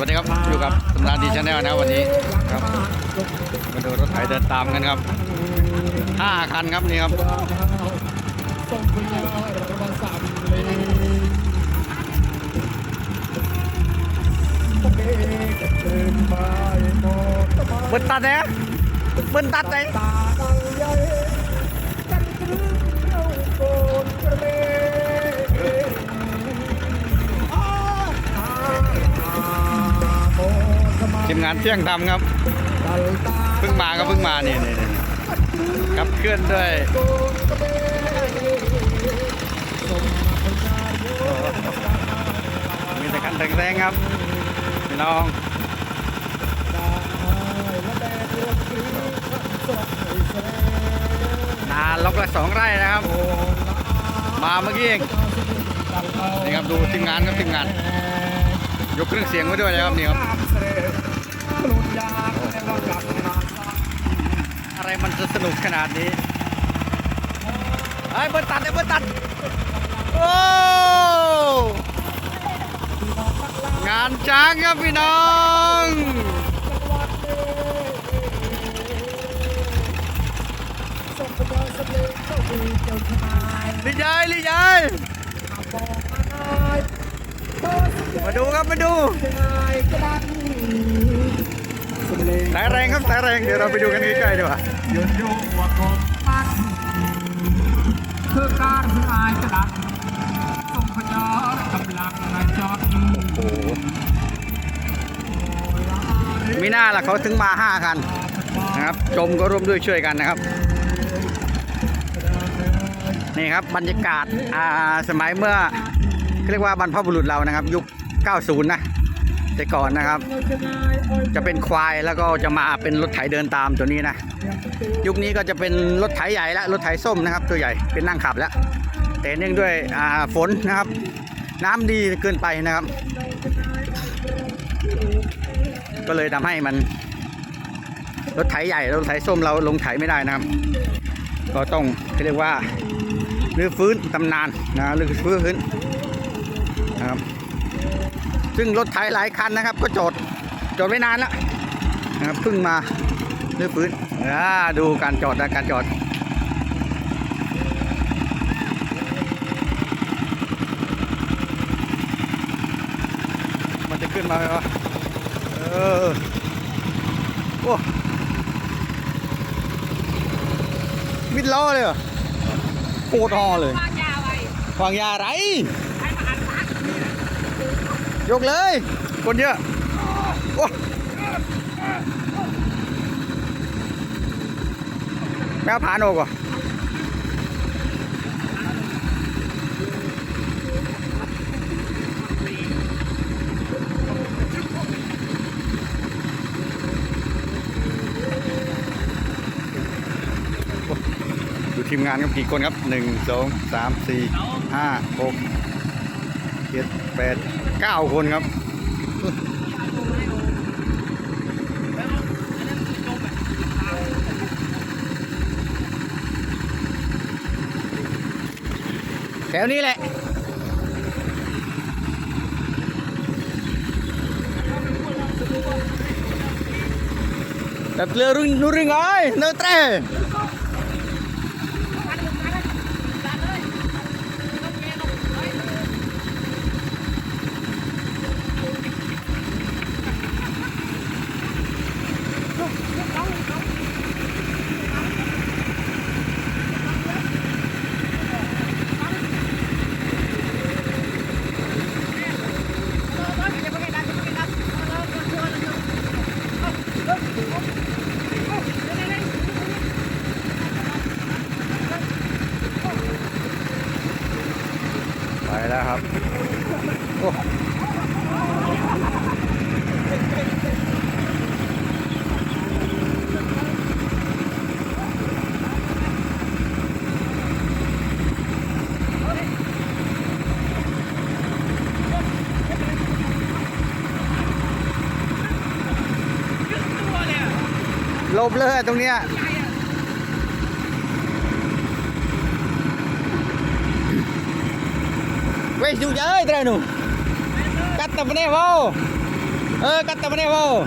วัสดีครับอยู่กับสำราญดีชาแนลนะวันนี้ครับมาดูรถไถเดินตามกันครับห้าคันครับนี่ครับส่งพยามาสามเลงโอเคก็เดินไปมองตะมาเบิ้ลตัดเนี่ยเบิ้ลตัดไหนาทีมงานเที่ยงทำครับเพิ่งมาก็เพิ่งมานี่นี่นี่ครับเคลื่อนด้วยโกนกระเบนส่งพยาโยมีแต่คันแรงๆครับพี่น้องนาล็อกละสองไร่นะครับ มาเมื่อกี้เองนี่ครับดูทีมงานครับทีมงาน ยกเครื่องเสียงไว้ด้วยนะครับนี่ครับ อะไรมันจะสนุกขนาดนี้ไอ้เบิ้ลตัดไอ้ยเบิ้ลตัด โอ้ งานช้างครับพี่น้องลิยายลิยายมาดูครับมาดู สายแรงครับสายแรงเดี๋ยวเราไปดูกันใกล้ๆดีกว่ายืนโยกว่าของมันคือการที่อายกระดันส่งพยากำลังในจอดโอ้โหมีหน้าล่ะเขาถึงมาห้าคันนะครับชมก็ร่วมด้วยช่วยกันนะครับนี่ครับบรรยากาศอ่าสมัยเมื่อเรียกว่าบรรพบุรุษเรานะครับ ยุค 90 นะ แต่ก่อนนะครับ จะเป็นควายแล้วก็จะมาเป็นรถไถเดินตามตัวนี้นะ ยุคนี้ก็จะเป็นรถไถใหญ่แล้วรถไถส้มนะครับ ตัวใหญ่เป็นนั่งขับแล้ว แต่เนื่องด้วยฝนนะครับ น้ำดีเกินไปนะครับ ก็เลยทำให้มัน รถไถใหญ่รถไถส้มเราลงไถไม่ได้นะครับ ก็ต้องเรียกว่ารื้อฟื้นตำนานนะรื้อฟื้นนะครับ ซึ่งรถไถหลายคันนะครับ ก็จอดจอดไว้นานแล้วนะครับเพิ่งมารื้อฟื้นอ่าดูการจอดนะการจอดมันจะขึ้นมาไหมวะเออโอ้มิดล้อเลยเหรอโคตรฮอเลยวางยาไว้วางยาอะไรใช้มาอันพัก ยกเลย คนเยอะแมวผานอกว่ะดูทีมงานครับกี่คนครับหนึ่งสองสามสี่ห้าหกเจ็ดแปด เก้าคนครับแถวนี้แหละแต่เรือรุ่งนู่นรุ่งไอ้เนื้อเตะ ไปแล้วครับโลบเลยตรงเนี้ย Wes jung jae tranu. Kat temne wow. Eh kat temne wow.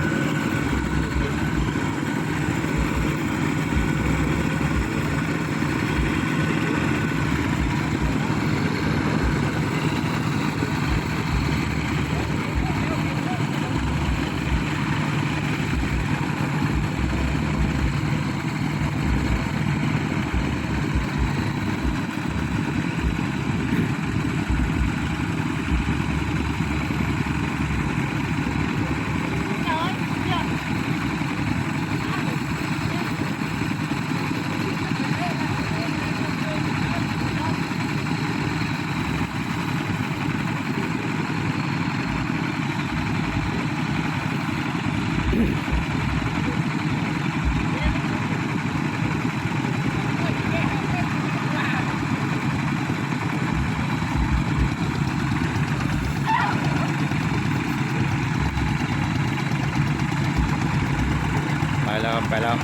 แล้วไปแล้ว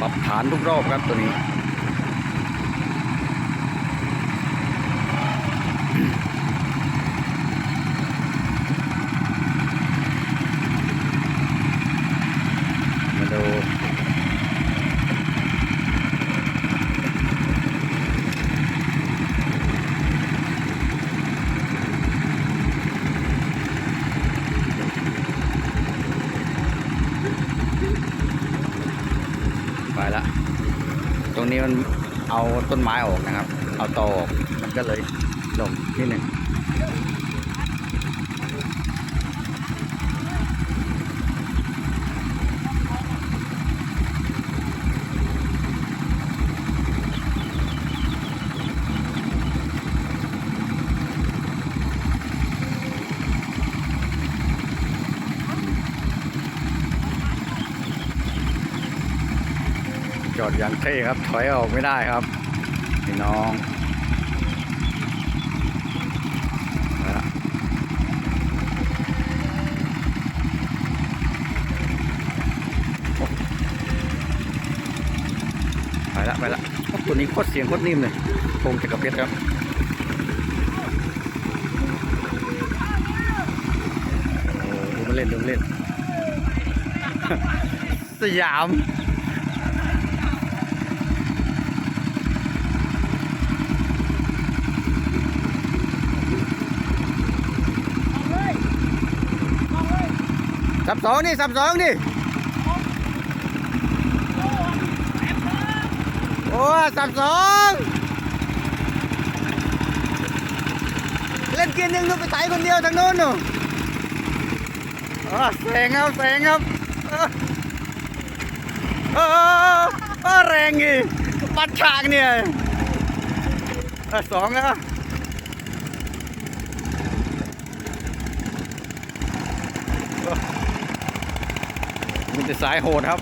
ปรับฐานทุกรอบครับตัวนี้ มาดูไปละ ต รงนี้มันเอาต้นไม้ออกนะครับ เอาตอออกมันก็เลยลงนิดหนึ่ง อดอย่างเท่ครับ ถอยออกไม่ได้ครับพี่น้องไปละไปละตัวนี้โคตรเสียงโคตรนิ่มเลยโคงจักรเพชรครับโอ้ดูมาเล่นดูมาเล่น สยาม สับสองนี่สับสองดิโอ้สับสองเล่นเกียร์หนึ่งก็ไปไถคนเดียวทางโน้นหนูอ๋อแสงครับแสงครับเออเออเอแรงอีปัดฉากเนี่ยเออสองนะ มันจะสายโหดครับ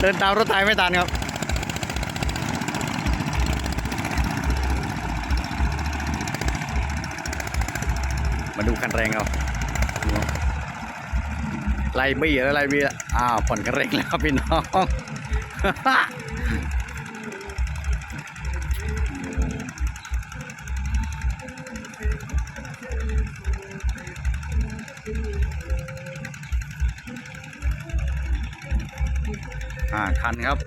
เดินตามรถไถไม่ทันครับมาดูคันแรงเอาไล่บี้แล้วไล่บี้แล้วอ้าวผ่อนคันเร่งแล้วครับพี่น้อง ห้าคันครับ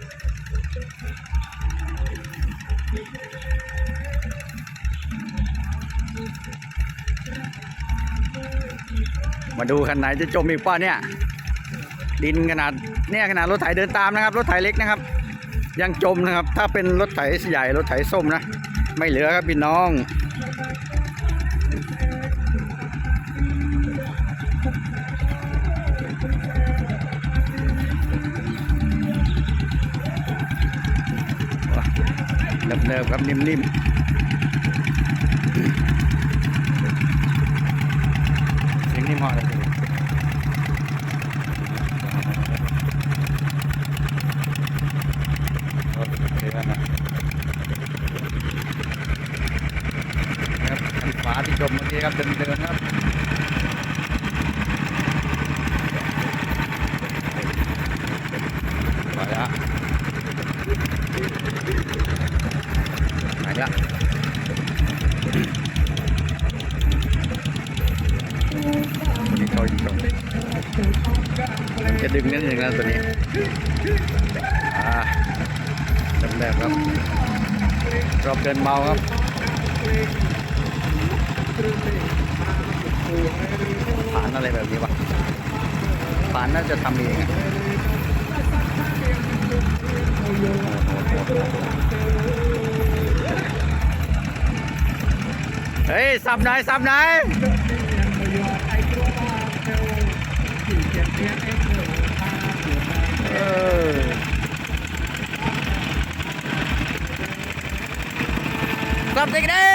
มาดูคันไหนจะจมอีกป่ะเนี่ย ดินขนาดเนี่ยขนาดรถไถเดินตามนะครับ รถไถเล็กนะครับ ยังจมนะครับ ถ้าเป็นรถไถใหญ่รถไถส้มนะ ไม่เหลือครับพี่น้อง เนิบๆครับนิ่มๆเสียงนิ่มเหาะเลยโอเคแล้วนะ ชมเมื่อกี้ครับเดินๆครับไปละไปละคนนี้เขาอยู่ตรงจะดึงนิดนึงนะตัวนี้อ่าเริ่มแรกครับรอบ เกินเมาครับผ่านอะไรแบบนี้วะผ่านน่าจะทำเองอะเฮ้ย สับไหนอยสับไหน สับเด็กเด้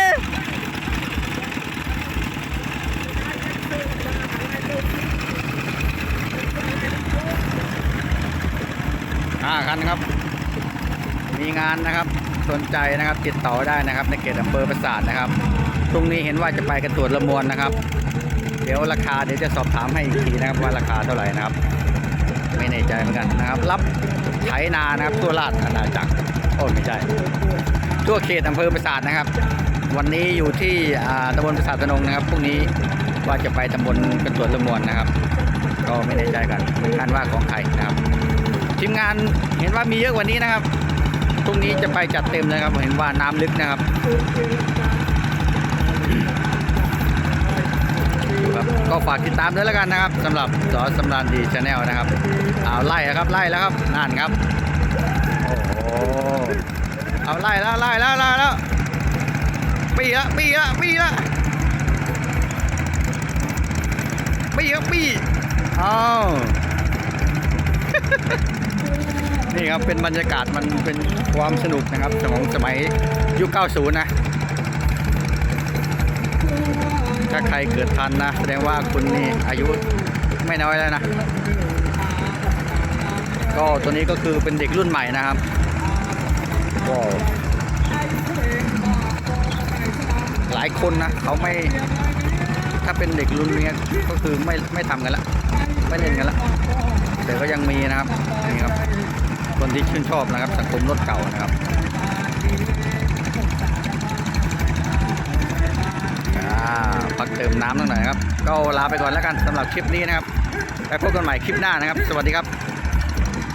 ห้าคันครับ มีงานนะครับ สนใจนะครับ ติดต่อได้นะครับ ในเขตอำเภอปราสาทนะครับตรงนี้เห็นว่าจะไปกันตรวจละมวลนะครับ เดี๋ยวราคาเดี๋ยวจะสอบถามให้อีกทีนะครับว่าราคาเท่าไหร่นะครับ ไม่แน่ใจเหมือนกันนะครับ รับไถนานะครับทั่วราชอาณาจักรโอ้ไม่ใช่ ทั่วเขตอำเภอปราสาทนะครับ วันนี้อยู่ที่ตำบลปราสาทตะนงนะครับพรุ่งนี้ว่าจะไปตำบลกันตรวจละมวลนะครับ ก็ไม่แน่ใจกันเหมือนกันว่าของใครนะครับทีมงานเห็นว่ามีเยอะกว่านี้นะครับพรุ่งนี้จะไปจัดเต็มเลยครับเห็นว่าน้ำลึกนะครับก็ฝากติดตามด้วยแล้วกันนะครับสำหรับสอสำรานดีชาแนลนะครับเอาไล่ครับไล่แล้วครับนั่นครับโอ้โห เอาไล่แล้วไล่แล้วไล่แล้วปีละปีละปีละปีละปีเอานี่ครับเป็นบรรยากาศมันเป็นความสนุกนะครับของสมัยยุค 90 นะ ถ้าใครเกิดทันนะ แสดงว่าคุณนี่อายุไม่น้อยแล้วนะ ก็ตัวนี้ก็คือเป็นเด็กรุ่นใหม่นะครับ ก็หลายคนนะเขาไม่ ถ้าเป็นเด็กรุ่นนี้ก็คือไม่ไม่ทำกันละไม่เล่นกันละแต่ก็ยังมีนะครับนี่ครับ คนที่ชื่นชอบนะครับ สังคมรถเก่านะครับอ่าพักเติมน้ำหน่อยนะครับ ก็ลาไปก่อนแล้วกันสำหรับคลิปนี้นะครับไปพบกันใหม่คลิปหน้านะครับ สวัสดีครับ